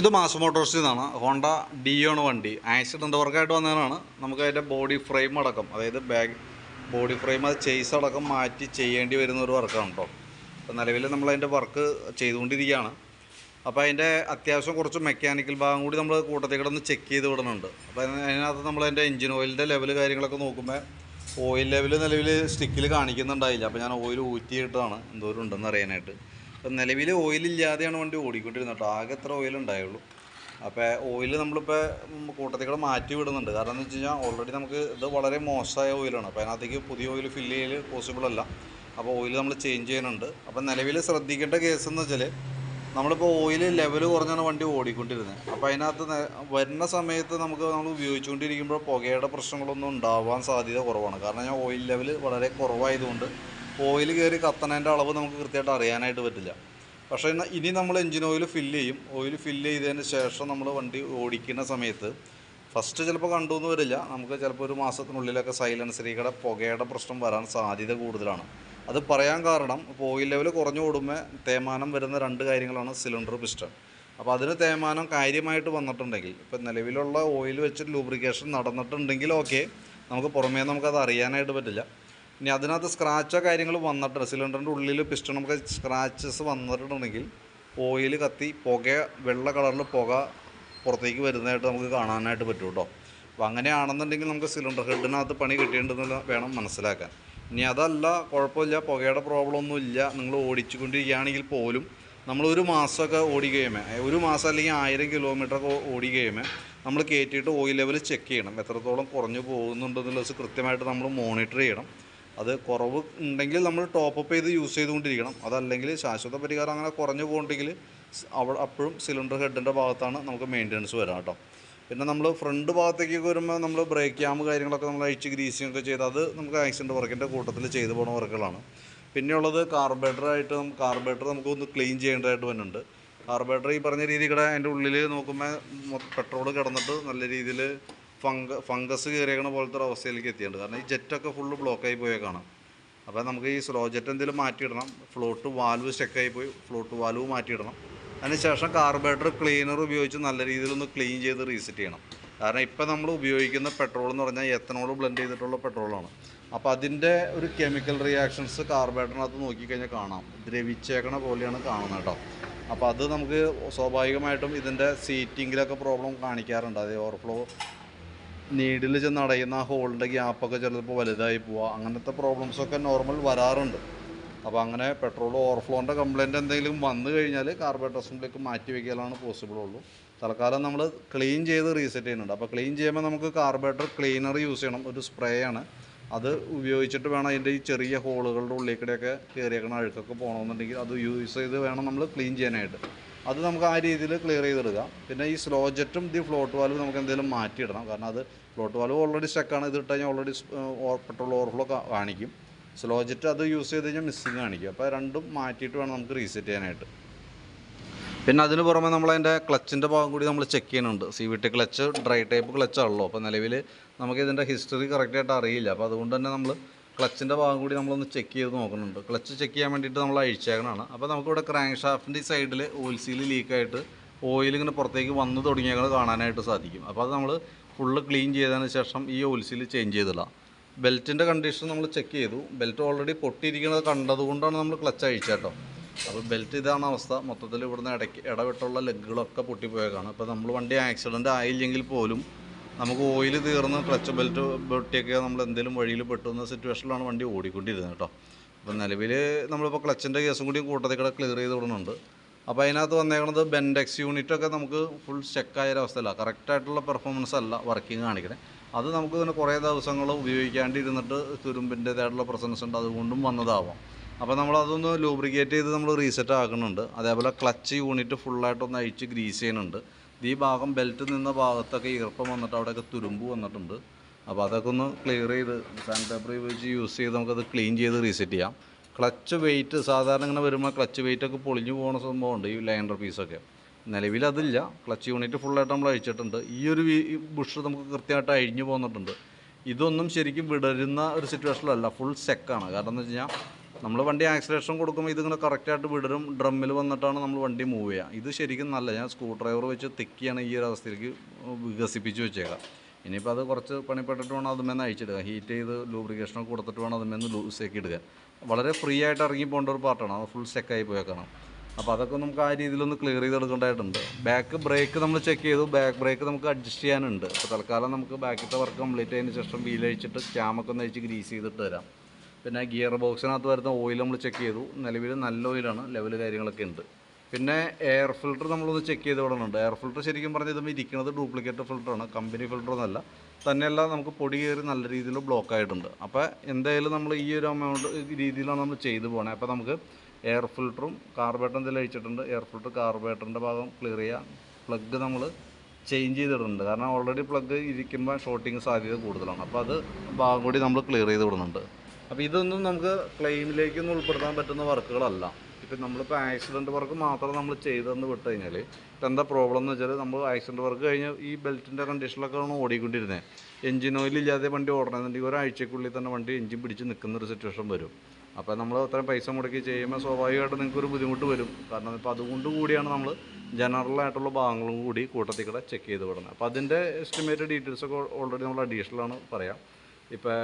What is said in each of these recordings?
ഇത് മാസ് മോട്ടോഴ്സിൽ നിന്നാണ് ഹോണ്ട ഡിയോണ് വണ്ടി. ആക്സിഡന്റ് വർക്കായിട്ട് വന്നതിനാണ് നമുക്ക് അതിന്റെ ബോഡി ഫ്രെയിം അടക്കം അതായത് ബാഗ് ബോഡി ഫ്രെയിം അത് ചെയ്സ് അടക്കം മാറ്റി ചെയ്യേണ്ടി വരുന്ന ഒരു വർക്കാണ് കേട്ടോ. അപ്പോൾ നിലവിൽ നമ്മൾ അതിന്റെ വർക്ക് ചെയ്തുകൊണ്ടിരിക്കുകയാണ്. അപ്പോൾ അതിന്റെ അത്യാവശ്യം കുറച്ച് മെക്കാനിക്കൽ ഭാഗം കൂടി നമ്മൾ കൂട്ടത്തിൽ കിടന്ന് ചെക്ക് ചെയ്ത് വിടുന്നുണ്ട്. അപ്പോൾ അതിന് അതിനകത്ത് നമ്മൾ അതിന്റെ എഞ്ചിൻ ഓയിലിന്റെ ലെവൽ കാര്യങ്ങളൊക്കെ നോക്കുമ്പോൾ ഓയിൽ ലെവൽ നിലവിൽ സ്റ്റിക്കിൽ കാണിക്കുന്നുണ്ടായില്ല. അപ്പോൾ ഞാൻ ഓയിൽ ഊറ്റിയിട്ടാണ് എന്തോരം ഉണ്ടെന്ന് അറിയാനായിട്ട്. നിലവിൽ ഓയിലില്ലാതെയാണ് വണ്ടി ഓടിക്കൊണ്ടിരുന്നത് കേട്ടോ. ആകെ എത്ര ഓയിൽ ഉണ്ടായുള്ളൂ. അപ്പോൾ ഓയിൽ നമ്മളിപ്പോൾ കൂട്ടത്തിൽ കൂടെ മാറ്റി വിടുന്നുണ്ട്. കാരണം എന്ന് വെച്ച് കഴിഞ്ഞാൽ ഓൾറെഡി നമുക്ക് ഇത് വളരെ മോശമായ ഓയിലാണ് അപ്പോൾ അതിനകത്തേക്ക് പുതിയ ഓയിൽ ഫില്ല് ചെയ്യൽ പോസിബിൾ അല്ല. അപ്പോൾ ഓയിൽ നമ്മൾ ചേഞ്ച് ചെയ്യുന്നുണ്ട്. അപ്പോൾ നിലവിൽ ശ്രദ്ധിക്കേണ്ട കേസ് എന്ന് വെച്ചാൽ നമ്മളിപ്പോൾ ഓയിൽ ലെവൽ കുറഞ്ഞാണ് വണ്ടി ഓടിക്കൊണ്ടിരുന്നത്. അപ്പോൾ അതിനകത്ത് വരുന്ന സമയത്ത് നമുക്ക് നമ്മൾ ഉപയോഗിച്ചുകൊണ്ടിരിക്കുമ്പോൾ പുകയുടെ പ്രശ്നങ്ങളൊന്നും ഉണ്ടാവാൻ സാധ്യത കുറവാണ്. കാരണം ഞാൻ ഓയിൽ ലെവൽ വളരെ കുറവായതുകൊണ്ട് ഓയിൽ കയറി കത്തണേന്റെ അളവ് നമുക്ക് കൃത്യമായിട്ട് അറിയാനായിട്ട് പറ്റില്ല. പക്ഷേ ഇനി നമ്മൾ എഞ്ചിൻ ഓയിൽ ഫില്ല് ചെയ്യും. ഓയിൽ ഫില്ല് ചെയ്തതിന് ശേഷം നമ്മൾ വണ്ടി ഓടിക്കുന്ന സമയത്ത് ഫസ്റ്റ് ചിലപ്പോൾ കണ്ടു എന്ന് വരില്ല. നമുക്ക് ചിലപ്പോൾ ഒരു മാസത്തിനുള്ളിലൊക്കെ സൈലൻസറിയുടെ പുകയുടെ പ്രശ്നം വരാൻ സാധ്യത കൂടുതലാണ്. അത് പറയാൻ കാരണം ഇപ്പോൾ ഓയിൽ ലെവൽ കുറഞ്ഞു ഓടുമ്പോൾ തേമാനം വരുന്ന രണ്ട് കാര്യങ്ങളാണ് സിലിണ്ടർ പിസ്റ്റൺ അപ്പോൾ അതിന് തേമാനം കാര്യമായിട്ട് വന്നിട്ടുണ്ടെങ്കിൽ ഇപ്പം നിലവിലുള്ള ഓയിൽ വെച്ചിട്ട് ലൂബ്രിക്കേഷൻ നടന്നിട്ടുണ്ടെങ്കിൽ ഓക്കെ നമുക്ക് പുറമേ നമുക്കത് അറിയാനായിട്ട് പറ്റില്ല. ഇനി അതിനകത്ത് സ്ക്രാച്ചോ കാര്യങ്ങൾ വന്നിട്ടുണ്ട്. സിലിണ്ടറിന്റെ ഉള്ളിൽ പിസ്റ്റണൊക്കെ സ്ക്രാച്ചസ് വന്നിട്ടുണ്ടെങ്കിൽ ഓയിൽ കത്തി പുക വെള്ള കളറിൽ പുക പുറത്തേക്ക് വരുന്നതായിട്ട് നമുക്ക് കാണാനായിട്ട് പറ്റും കേട്ടോ. അപ്പോൾ അങ്ങനെയാണെന്നുണ്ടെങ്കിൽ നമുക്ക് സിലിണ്ടർ ഹെഡിനകത്ത് പണി കിട്ടിയിട്ടുണ്ടെന്ന് വേണം മനസ്സിലാക്കാൻ. ഇനി അതല്ല കുഴപ്പമില്ല. പുകയുടെ പ്രോബ്ലം ഒന്നും ഇല്ല. നിങ്ങൾ ഓടിച്ചുകൊണ്ടിരിക്കുകയാണെങ്കിൽ പോലും നമ്മൾ ഒരു മാസമൊക്കെ ഓടി കഴിയുമ്പോൾ ഒരു മാസം അല്ലെങ്കിൽ ആയിരം കിലോമീറ്റർ ഒക്കെ ഓടി നമ്മൾ കയറ്റിയിട്ട് ഓയിൽ ലെവൽ ചെക്ക് ചെയ്യണം. എത്രത്തോളം കുറഞ്ഞു പോകുന്നുണ്ടെന്നുള്ളത് കൃത്യമായിട്ട് നമ്മൾ മോണിറ്റർ ചെയ്യണം. അത് കുറവ് ഉണ്ടെങ്കിൽ നമ്മൾ ടോപ്പ് അപ്പ് ചെയ്ത് യൂസ് ചെയ്തുകൊണ്ടിരിക്കണം. അതല്ലെങ്കിൽ ശാശ്വത പരിഹാരം അങ്ങനെ കുറഞ്ഞു പോകണ്ടെങ്കിൽ അവ അപ്പോഴും സിലിണ്ടർ ഹെഡിന്റെ ഭാഗത്താണ് നമുക്ക് മെയിന്റനൻസ് വരാം കേട്ടോ പിന്നെ നമ്മൾ ഫ്രണ്ട് ഭാഗത്തേക്കൊക്കെ വരുമ്പോൾ നമ്മൾ ബ്രേക്ക് ക്യാമ്പ് കാര്യങ്ങളൊക്കെ നമ്മൾ അഴിച്ച് ഗ്രീസിങ് ഒക്കെ ചെയ്ത് അത് നമുക്ക് ആക്സിഡന്റ് വർക്കിന്റെ കൂട്ടത്തിൽ ചെയ്തു പോകുന്ന വർക്കുകളാണ് പിന്നെയുള്ളത് കാർബേറ്ററായിട്ട് കാർബേറ്റർ നമുക്കൊന്ന് ക്ലീൻ ചെയ്യേണ്ടതായിട്ട് വരുന്നുണ്ട്. കാർബേറ്റർ ഈ പറഞ്ഞ രീതിയിൽ കൂടെ അതിന്റെ ഉള്ളിൽ നോക്കുമ്പോൾ പെട്രോൾ കിടന്നിട്ട് നല്ല രീതിയിൽ ഫംഗ ഫംഗസ് കയറിയേക്കണ പോലത്തെ ഒരു അവസ്ഥയിലേക്ക് എത്തിയിട്ടുണ്ട്. കാരണം ഈ ജെറ്റൊക്കെ ഫുള്ള് ബ്ലോക്കായി പോയേക്കാണ് അപ്പോൾ നമുക്ക് ഈ സ്ലോ ജെറ്റ് എന്തെങ്കിലും മാറ്റിയിടണം. ഫ്ലോട്ട് വാൽവ് സ്റ്റെക്കായി പോയി. ഫ്ലോട്ട് വാൽവ് മാറ്റിയിടണം. അതിനുശേഷം കാർബേറ്റർ ക്ലീനർ ഉപയോഗിച്ച് നല്ല രീതിയിലൊന്ന് ക്ലീൻ ചെയ്ത് റീസെറ്റ് ചെയ്യണം. കാരണം ഇപ്പം നമ്മൾ ഉപയോഗിക്കുന്ന പെട്രോൾ എന്ന് പറഞ്ഞാൽ എത്തനോൾ ബ്ലെൻഡ് ചെയ്തിട്ടുള്ള പെട്രോളാണ് അപ്പോൾ അതിന്റെ ഒരു കെമിക്കൽ റിയാക്ഷൻസ് കാർബേറ്ററിനകത്ത് നോക്കിക്കഴിഞ്ഞാൽ കാണാം. ദ്രവിച്ചേക്കണ പോലെയാണ് കാണുന്നത് കേട്ടോ. അപ്പോൾ അത് നമുക്ക് സ്വാഭാവികമായിട്ടും ഇതിന്റെ സീറ്റിങ്ങിലൊക്കെ പ്രോബ്ലം കാണിക്കാറുണ്ട്. അത് ഓവർഫ്ലോ നീഡിൽ ചെന്ന് അടയുന്ന ആ ഹോളിന്റെ ഗ്യാപ്പൊക്കെ ചിലപ്പോൾ വലുതായി പോവുക അങ്ങനത്തെ പ്രോബ്ലംസൊക്കെ നോർമൽ വരാറുണ്ട്. അപ്പോൾ അങ്ങനെ പെട്രോൾ ഓവർഫ്ലോന്റെ കംപ്ലയിന്റ് എന്തെങ്കിലും വന്നു കഴിഞ്ഞാൽ കാർബറേറ്റർ അസംബ്ലിക്ക് മാറ്റി വയ്ക്കലാണ് പോസിബിൾ ഉള്ളൂ. തൽക്കാലം നമ്മൾ ക്ലീൻ ചെയ്ത് റീസെറ്റ് ചെയ്യുന്നുണ്ട്. അപ്പോൾ ക്ലീൻ ചെയ്യുമ്പോൾ നമുക്ക് കാർബറേറ്റർ ക്ലീനർ യൂസ് ചെയ്യണം. ഒരു സ്പ്രേ ആണ്. അത് ഉപയോഗിച്ചിട്ട് വേണം അതിന്റെ ഈ ചെറിയ ഹോളുകളുടെ ഉള്ളിൽ കൂടെയൊക്കെ കയറിയേക്കണ അഴുക്കൊക്കെ പോകണമെന്നുണ്ടെങ്കിൽ അത് യൂസ് ചെയ്ത് വേണം നമ്മൾ ക്ലീൻ ചെയ്യാനായിട്ട്. അത് നമുക്ക് ആ രീതിയിൽ ക്ലിയർ ചെയ്തെടുക്കാം. പിന്നെ ഈ സ്ലോ ജെറ്റും ദി ഫ്ലോട്ട് വാൽവ് നമുക്ക് എന്തെങ്കിലും മാറ്റിയിടണം. കാരണം അത് ഫ്ലോട്ട് വാൽവ് ഓൾറെഡി സ്റ്റക്കാണ് ഇത് ഇട്ട് കഴിഞ്ഞാൽ ഓൾറെഡി പെട്രോൾ ഓവർഫ്ലോ കാണിക്കും. സ്ലോ ജെറ്റ് അത് യൂസ് ചെയ്ത് കഴിഞ്ഞാൽ മിസ്സിങ് കാണിക്കും. അപ്പോൾ രണ്ടും മാറ്റിയിട്ട് വേണം നമുക്ക് റീസെറ്റ് ചെയ്യാനായിട്ട്. പിന്നെ അതിന് പുറമെ നമ്മളതിന്റെ ക്ലച്ചിന്റെ ഭാഗം കൂടി നമ്മൾ ചെക്ക് ചെയ്യുന്നുണ്ട്. C V T clutch dry type ക്ലച്ചാണല്ലോ അപ്പോൾ നിലവിൽ നമുക്ക് ഇതിന്റെ ഹിസ്റ്ററി കറക്റ്റായിട്ട് അറിയില്ല. അപ്പോൾ അതുകൊണ്ട് തന്നെ നമ്മൾ ക്ലച്ചിന്റെ ഭാഗം കൂടി നമ്മളൊന്ന് ചെക്ക് ചെയ്ത് നോക്കുന്നുണ്ട്. ക്ലച്ച് ചെക്ക് ചെയ്യാൻ വേണ്ടിയിട്ട് നമ്മൾ അഴിച്ചേക്കണതാണ്. അപ്പോൾ നമുക്കിവിടെ ക്രാങ്ക് ഷാഫ്റ്റിന്റെ ഈ സൈഡിൽ ഓയിൽ സീൽ ലീക്കായിട്ട് ഓയിൽ ഇങ്ങനെ പുറത്തേക്ക് വന്ന് തുടങ്ങിയത് കാണാനായിട്ട് സാധിക്കും. അപ്പോൾ അത് നമ്മൾ ഫുള്ള് ക്ലീൻ ചെയ്തതിന് ശേഷം ഈ ഓയിൽ സീൽ ചേഞ്ച് ചെയ്തിടാം. ബെൽറ്റിന്റെ കണ്ടീഷൻ നമ്മൾ ചെക്ക് ചെയ്തു. ബെൽറ്റ് ഓൾറെഡി പൊട്ടിയിരിക്കുന്നത് കണ്ടതുകൊണ്ടാണ് നമ്മൾ ക്ലച്ച് അഴിച്ചേട്ടോ അപ്പോൾ ബെൽറ്റ് ഇതാണ് അവസ്ഥ. മൊത്തത്തിൽ ഇവിടുന്ന് ഇടയ്ക്ക് ഇടവിട്ടുള്ള ലെഗുകളൊക്കെ പൊട്ടിപ്പോയേക്കാണ്. അപ്പോൾ നമ്മൾ വണ്ടി ആക്സിഡന്റ് ആയില്ലെങ്കിൽ പോലും നമുക്ക് ഓയിൽ തീർന്ന് ക്ലച്ച് ബെൽറ്റ് പൊട്ടിയൊക്കെ നമ്മൾ എന്തെങ്കിലും വഴിയിൽ പെട്ടുന്ന സിറ്റുവേഷനിലാണ് വണ്ടി ഓടിക്കൊണ്ടിരുന്നത് കേട്ടോ. അപ്പം നിലവിൽ നമ്മളിപ്പോൾ ക്ലച്ചിന്റെ കേസും കൂടി കൂട്ടത്തിൽ കൂടെ ക്ലിയർ ചെയ്ത് വിടുന്നുണ്ട്. അപ്പോൾ അതിനകത്ത് വന്നേക്കുന്നത് ബെൻഡെക്സ് യൂണിറ്റൊക്കെ നമുക്ക് ഫുൾ സ്റ്റക്കായ ഒരവസ്ഥയല്ല കറക്റ്റായിട്ടുള്ള പെർഫോമൻസ് അല്ല വർക്കിംഗ് കാണിക്കണേ. അത് നമുക്ക് പിന്നെ കുറേ ദിവസങ്ങൾ ഉപയോഗിക്കാണ്ടിരുന്നിട്ട് തുരുമ്പിന്റേതായിട്ടുള്ള പ്രസൻസ് ഉണ്ട് അതുകൊണ്ടും വന്നതാവാം. അപ്പോൾ നമ്മൾ അതൊന്ന് ലൂബ്രിക്കേറ്റ് ചെയ്ത് നമ്മൾ റീസെറ്റ് ആക്കുന്നുണ്ട്. അതേപോലെ ക്ലച്ച് യൂണിറ്റ് ഫുള്ളായിട്ടൊന്ന് അഴിച്ച് ഗ്രീസ് ചെയ്യുന്നുണ്ട്. ഈ ഭാഗം ബെൽറ്റ് നിന്ന ഭാഗത്തൊക്കെ ഈർപ്പം വന്നിട്ട് അവിടെയൊക്കെ തുരുമ്പ് വന്നിട്ടുണ്ട്. അപ്പോൾ അതൊക്കെ ഒന്ന് ക്ലിയർ ചെയ്ത് സാൻഡ് പേപ്പർ ഉപയോഗിച്ച് യൂസ് ചെയ്ത് നമുക്കത് ക്ലീൻ ചെയ്ത് റീസെറ്റ് ചെയ്യാം. ക്ലച്ച് വെയിറ്റ് സാധാരണ ഇങ്ങനെ വരുമ്പോൾ ക്ലച്ച് വെയിറ്റ് ഒക്കെ പൊളിഞ്ഞു പോകുന്ന സംഭവമുണ്ട് ഈ ലൈൻഡർ പീസൊക്കെ നിലവിൽ അതില്ല. ക്ലച്ച് യൂണിറ്റ് ഫുള്ളായിട്ട് നമ്മൾ അഴിച്ചിട്ടുണ്ട്. ഈ ഒരു ബുഷ് നമുക്ക് കൃത്യമായിട്ട് അഴിഞ്ഞു പോന്നിട്ടുണ്ട്. ഇതൊന്നും ശരിക്കും വിടരുന്ന ഒരു സിറ്റുവേഷനിലല്ല ഫുൾ സെക്കാണ് കാരണം എന്ന് വെച്ച് കഴിഞ്ഞാൽ നമ്മൾ വണ്ടി ആക്സിലേഷൻ കൊടുക്കുമ്പോൾ ഇതിങ്ങനെ കറക്റ്റായിട്ട് വിടരും. ഡ്രമ്മിൽ വന്നിട്ടാണ് നമ്മൾ വണ്ടി മൂവ് ചെയ്യുക ഇത് ശരിക്കും നല്ല ഞാൻ സ്ക്രൂ ഡ്രൈവർ വെച്ച് തെക്കിയാണ് ഈ ഒരു അവസ്ഥയിലേക്ക് വികസിപ്പിച്ച് വെച്ചേക്കാം. ഇനിയിപ്പോൾ അത് കുറച്ച് പണിപ്പെട്ടിട്ട് വേണം അതുമേന്ന് അയച്ചിടുക ഹീറ്റ് ചെയ്ത് ലൂബ്രിക്കേഷനൊക്കെ കൊടുത്തിട്ട് വേണം അതുമേന്ന് ലൂസാക്കി ഇടുക. വളരെ ഫ്രീ ആയിട്ട് ഇറങ്ങി പോകേണ്ട ഒരു പാർട്ടാണ് അത് ഫുൾ സെക്കായി പോയേക്കണം അപ്പോൾ അതൊക്കെ നമുക്ക് ആ രീതിയിലൊന്ന് ക്ലിയർ ചെയ്തെടുക്കേണ്ടതായിട്ടുണ്ട്. ബാക്ക് ബ്രേക്ക് നമ്മൾ ചെക്ക് ചെയ്തു. ബാക്ക് ബ്രേക്ക് നമുക്ക് അഡ്ജസ്റ്റ് ചെയ്യാനുണ്ട്. അപ്പോൾ തൽക്കാലം നമുക്ക് ബാക്കിലത്തെ വർക്ക് കംപ്ലീറ്റ് ചെയ്തതിന് ശേഷം വീലഴിച്ചിട്ട് ക്യാമൊക്കെ ഒന്ന് അഴിച്ച് ഗ്രീസ് ചെയ്തിട്ട് തരാം പിന്നെ ഗിയർ ബോക്സിനകത്ത് വരുന്ന ഓയിൽ നമ്മൾ ചെക്ക് ചെയ്തു. നിലവിൽ നല്ല ഓയിലാണ് ലെവൽ കാര്യങ്ങളൊക്കെ ഉണ്ട്. പിന്നെ എയർ ഫിൽറ്റർ നമ്മളൊന്ന് ചെക്ക് ചെയ്ത് വിടണുണ്ട്. എയർ ഫിൽറ്റർ ശരിക്കും പറഞ്ഞാൽ ഇതും ഇരിക്കുന്നത് ഡ്യൂപ്ലിക്കേറ്റ് ഫിൽറ്ററാണ് കമ്പനി ഫിൽറ്റർ എന്നല്ല തന്നെയല്ല നമുക്ക് പൊടി കയറി നല്ല രീതിയിൽ ബ്ലോക്ക് ആയിട്ടുണ്ട്. അപ്പോൾ എന്തായാലും നമ്മൾ ഈ ഒരു എമൗണ്ട് രീതിയിലാണ് നമ്മൾ ചെയ്തു പോകണേ അപ്പോൾ നമുക്ക് എയർ ഫിൽറ്ററും കാർബേറ്റർ എന്തെങ്കിലും അഴിച്ചിട്ടുണ്ട്. എയർ ഫിൽറ്റർ കാർബേറ്ററിന്റെ ഭാഗം ക്ലിയർ ചെയ്യുക പ്ലഗ് നമ്മൾ ചേഞ്ച് ചെയ്തിടുന്നുണ്ട്. കാരണം ഓൾറെഡി പ്ലഗ് ഇരിക്കുമ്പോൾ ഷോർട്ടിങ് സാധ്യത കൂടുതലാണ്. അപ്പോൾ അത് ഭാഗം കൂടി നമ്മൾ ക്ലിയർ ചെയ്ത് വിടുന്നുണ്ട്. അപ്പോൾ ഇതൊന്നും നമുക്ക് ക്ലെയിമിലേക്കൊന്നും ഉൾപ്പെടുത്താൻ പറ്റുന്ന വർക്കുകളല്ല. ഇപ്പം നമ്മളിപ്പോൾ ആക്സിഡന്റ് വർക്ക് മാത്രം നമ്മൾ ചെയ്തെന്ന് വിട്ട് കഴിഞ്ഞാൽ ഇപ്പം എന്താ പ്രോബ്ലം എന്ന് വെച്ചാൽ നമ്മൾ ആക്സിഡന്റ് വർക്ക് കഴിഞ്ഞ് ഈ ബെൽറ്റിന്റെ കണ്ടീഷനിലൊക്കെയാണ് ഓടിക്കൊണ്ടിരുന്നത് എഞ്ചിൻ ഓയിൽ ഇല്ലാതെ വണ്ടി ഓടണമെന്നുണ്ടെങ്കിൽ ഒരാഴ്ചക്കുള്ളിൽ തന്നെ വണ്ടി എഞ്ചിൻ പിടിച്ച് നിൽക്കുന്ന ഒരു സിറ്റുവേഷൻ വരും. അപ്പോൾ നമ്മൾ അത്രയും പൈസ മുടക്കി ചെയ്യുമ്പോൾ സ്വാഭാവികമായിട്ട് നിങ്ങൾക്ക് ഒരു ബുദ്ധിമുട്ട് വരും. കാരണം ഇപ്പോൾ അതുകൊണ്ട് കൂടിയാണ് നമ്മൾ ജനറൽ ആയിട്ടുള്ള ഭാഗങ്ങളും കൂടി കൂട്ടത്തിൽ കൂടെ ചെക്ക് ചെയ്ത് വിടുന്നത്. അപ്പോൾ അതിന്റെ എസ്റ്റിമേറ്റഡ് ഡീറ്റെയിൽസ് ഒക്കെ ഓൾറെഡി നമ്മൾ അഡീഷണലാണ് പറയാം. ഇപ്പോൾ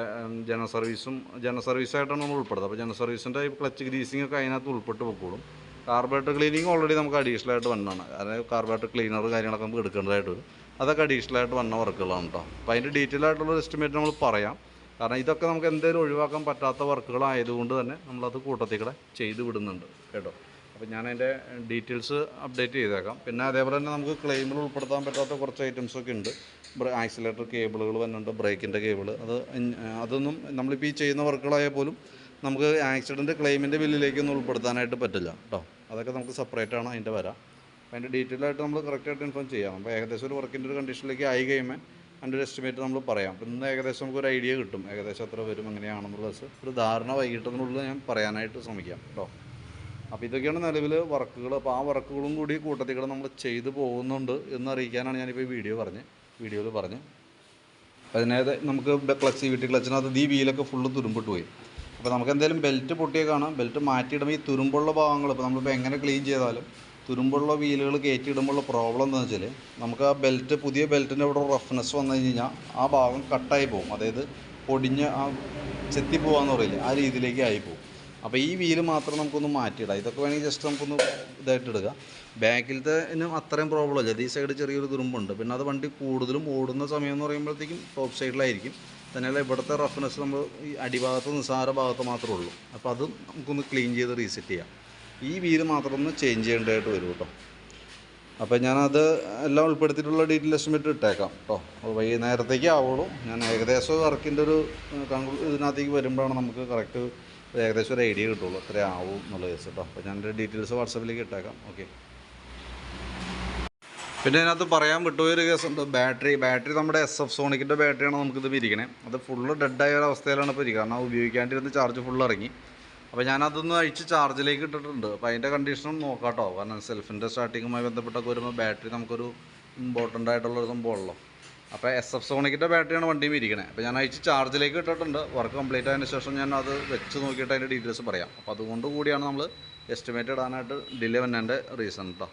ജനറൽ സർവീസും ജനറൽ സർവീസായിട്ടാണ് നമ്മൾ ഉൾപ്പെടുന്നത്. അപ്പോൾ ജനറൽ സർവീസിന്റെ ക്ലച്ച് ഗ്രീസിംഗ് ഒക്കെ അതിനകത്ത് ഉൾപ്പെട്ട് പൊക്കോളും. കാർബറേറ്റർ ക്ലീനിങ് ഓൾറെഡി നമുക്ക് അഡീഷണൽ ആയിട്ട് വന്നതാണ്. അതായത് കാർബറേറ്റർ ക്ലീനർ കാര്യങ്ങളൊക്കെ നമുക്ക് എടുക്കേണ്ടതായിട്ട് വരും. അതൊക്കെ അഡീഷണൽ ആയിട്ട് വന്ന വർക്കുകളാണ് കേട്ടോ അപ്പോൾ അതിന്റെ ഡീറ്റെയിൽ ആയിട്ടുള്ള എസ്റ്റിമേറ്റ് നമ്മൾ പറയാം. കാരണം ഇതൊക്കെ നമുക്ക് എന്തെങ്കിലും ഒഴിവാക്കാൻ പറ്റാത്ത വർക്കുകളായതുകൊണ്ട് തന്നെ നമ്മളത് കൂട്ടത്തിൽ കൂടെ ചെയ്ത് വിടുന്നുണ്ട്. കേട്ടോ? അപ്പോൾ ഞാൻ അതിന്റെ ഡീറ്റെയിൽസ് അപ്ഡേറ്റ് ചെയ്തേക്കാം. പിന്നെ അതേപോലെ തന്നെ നമുക്ക് ക്ലെയിമിൽ ഉൾപ്പെടുത്താൻ പറ്റാത്ത കുറച്ച് ഐറ്റംസ് ഒക്കെ ഉണ്ട്. ആക്സിലേറ്റർ കേബിളുകൾ വരുന്നുണ്ട് ബ്രേക്കിന്റെ കേബിൾ അത് അതൊന്നും നമ്മളിപ്പോൾ ഈ ചെയ്യുന്ന വർക്കുകളായാൽ പോലും നമുക്ക് ആക്സിഡന്റ് ക്ലെയിമിന്റെ ബില്ലിലേക്കൊന്നും ഉൾപ്പെടുത്താനായിട്ട് പറ്റില്ല കേട്ടോ അതൊക്കെ നമുക്ക് സെപ്പറേറ്റ് ആണ് അതിന്റെ വരാം. അപ്പോൾ അതിന്റെ ഡീറ്റെയിൽ ആയിട്ട് നമ്മൾ കറക്റ്റായിട്ട് ഇൻഫോം ചെയ്യാം. അപ്പോൾ ഏകദേശം ഒരു വർക്കിന്റെ ഒരു കണ്ടീഷനിലേക്ക് ആയി കഴിയുമ്പോൾ അതിന്റെ ഒരു എസ്റ്റിമേറ്റ് നമ്മൾ പറയാം. അപ്പോൾ ഇന്ന് ഏകദേശം നമുക്ക് ഒരു ഐഡിയ കിട്ടും. ഏകദേശം എത്ര വരും എങ്ങനെയാണെന്നുള്ളത്. ഒരു ധാരണ വൈകിട്ടതിനുള്ളിൽ ഞാൻ പറയാനായിട്ട് ശ്രമിക്കാം കേട്ടോ അപ്പോൾ ഇതൊക്കെയാണ് നിലവിൽ വർക്കുകൾ അപ്പോൾ ആ വർക്കുകളും കൂടി കൂട്ടത്തിൽ കൂടെ നമ്മൾ ചെയ്തു പോകുന്നുണ്ട് എന്നറിയിക്കാനാണ് ഞാനിപ്പോൾ ഈ വീഡിയോ പറഞ്ഞ് വീഡിയോയിൽ പറഞ്ഞ്. അതിനേത് നമുക്ക് ക്ലച്ച് വീട്ടിൽ ക്ലച്ചിനകത്ത് ഈ വീലൊക്കെ ഫുള്ള് തുരുമ്പിട്ട് പോയി. അപ്പോൾ നമുക്ക് എന്തെങ്കിലും ബെൽറ്റ് പൊട്ടിയേ കാണാം. ബെൽറ്റ് മാറ്റിയിടുമ്പോൾ ഈ തുരുമ്പുള്ള ഭാഗങ്ങൾ ഇപ്പോൾ നമ്മളിപ്പോൾ എങ്ങനെ ക്ലീൻ ചെയ്താലും തുരുമ്പുള്ള വീലുകൾ കയറ്റിയിടുമ്പോഴുള്ള പ്രോബ്ലം എന്താണെന്ന് വെച്ചാൽ നമുക്ക് ആ ബെൽറ്റ് പുതിയ ബെൽറ്റിന്റെ അവിടെ റഫ്നെസ് വന്നു കഴിഞ്ഞ് കഴിഞ്ഞാൽ ആ ഭാഗം കട്ടായി പോകും. അതായത് പൊടിഞ്ഞ് ആ ചെത്തി പോകാമെന്ന് പറയില്ല ആ രീതിയിലേക്ക് ആയി പോകും. അപ്പോൾ ഈ വീൽ മാത്രം നമുക്കൊന്ന് മാറ്റിയിടാം. ഇതൊക്കെ വേണമെങ്കിൽ ജസ്റ്റ് നമുക്കൊന്ന് ഇതായിട്ട് ഇടുക. ബാക്കിലത്തെ അത്രയും പ്രോബ്ലം ഇല്ല. ഈ സൈഡ് ചെറിയൊരു തുരുമ്പുണ്ട്. പിന്നെ അത് വണ്ടി കൂടുതലും ഓടുന്ന സമയം എന്ന് പറയുമ്പോഴത്തേക്കും ടോപ്പ് സൈഡിലായിരിക്കും തന്നെയല്ല ഇവിടുത്തെ റഫ്നെസ് നമ്മൾ ഈ അടിഭാഗത്ത് നിസ്സാര ഭാഗത്ത് മാത്രമേ ഉള്ളൂ. അപ്പോൾ അത് നമുക്കൊന്ന് ക്ലീൻ ചെയ്ത് റീസെറ്റ് ചെയ്യാം. ഈ വീൽ മാത്രം ഒന്ന് ചേഞ്ച് ചെയ്യേണ്ടതായിട്ട് വരും കേട്ടോ. അപ്പോൾ ഞാനത് എല്ലാം ഉൾപ്പെടുത്തിയിട്ടുള്ള ഡീറ്റെയിൽ എസ്റ്റിമേറ്റ് ഇട്ടേക്കാം കേട്ടോ. അപ്പോൾ വൈകുന്നേരത്തേക്ക് ആവുള്ളൂ. ഞാൻ ഏകദേശം വർക്കിന്റെ ഒരു കൺക്ലൂ ഇതിനകത്തേക്ക് വരുമ്പോഴാണ് നമുക്ക് കറക്റ്റ് ഏകദേശം ഒരു ഐഡിയ കിട്ടുള്ളൂ എത്ര ആവും എന്നുള്ള കേസ് കേട്ടോ അപ്പോൾ ഞാൻ ഡീറ്റെയിൽസ് വാട്സപ്പിലേക്ക് ഇട്ടേക്കാം. ഓക്കെ പിന്നെ അതിനകത്ത് പറയാൻ വിട്ടുപോയൊരു കേസുണ്ട് ബാറ്ററി ബാറ്ററി നമ്മുടെ എസ് എഫ് സോണിക്കിന്റെ ബാറ്ററിയാണ് നമുക്കിത് ഇരിക്കണേ അത് ഫുള്ള് ഡെഡായ ഒരു അവസ്ഥയിലാണ് ഇപ്പോൾ ഇരിക്കുക കാരണം ഉപയോഗിക്കാണ്ടിരുന്ന് ചാർജ് ഫുള്ള് ഇറങ്ങി. അപ്പോൾ ഞാനതൊന്ന് അഴിച്ച് ചാർജിലേക്ക് ഇട്ടിട്ടുണ്ട്. അപ്പോൾ അതിന്റെ കണ്ടീഷനും നോക്കാം കേട്ടോ കാരണം സെൽഫിന്റെ സ്റ്റാർട്ടിങ്ങുമായി ബന്ധപ്പെട്ടൊക്കെ വരുമ്പോൾ ബാറ്ററി നമുക്കൊരു ഇമ്പോർട്ടന്റ് ആയിട്ടുള്ളൊരു സംഭവമുള്ളൂ അപ്പോൾ എസ് എഫ് സോണിക്കിന്റെ ബാറ്ററിയാണ് വണ്ടിയും ഇരിക്കുന്നത് അപ്പോൾ ഞാൻ അയച്ച് ചാർജിലേക്ക് ഇട്ടിട്ടുണ്ട്. വർക്ക് കംപ്ലീറ്റ് ആയതിന് ശേഷം ഞാൻ അത് വെച്ച് നോക്കിയിട്ട് അതിന്റെ ഡീറ്റെയിൽസ് പറയാം. അപ്പോൾ അതുകൊണ്ട് കൂടിയാണ് നമ്മൾ എസ്റ്റിമേറ്റ് ഇടാനായിട്ട് ഡിലേ വന്നതിന്റെ റീസൺ കേട്ടോ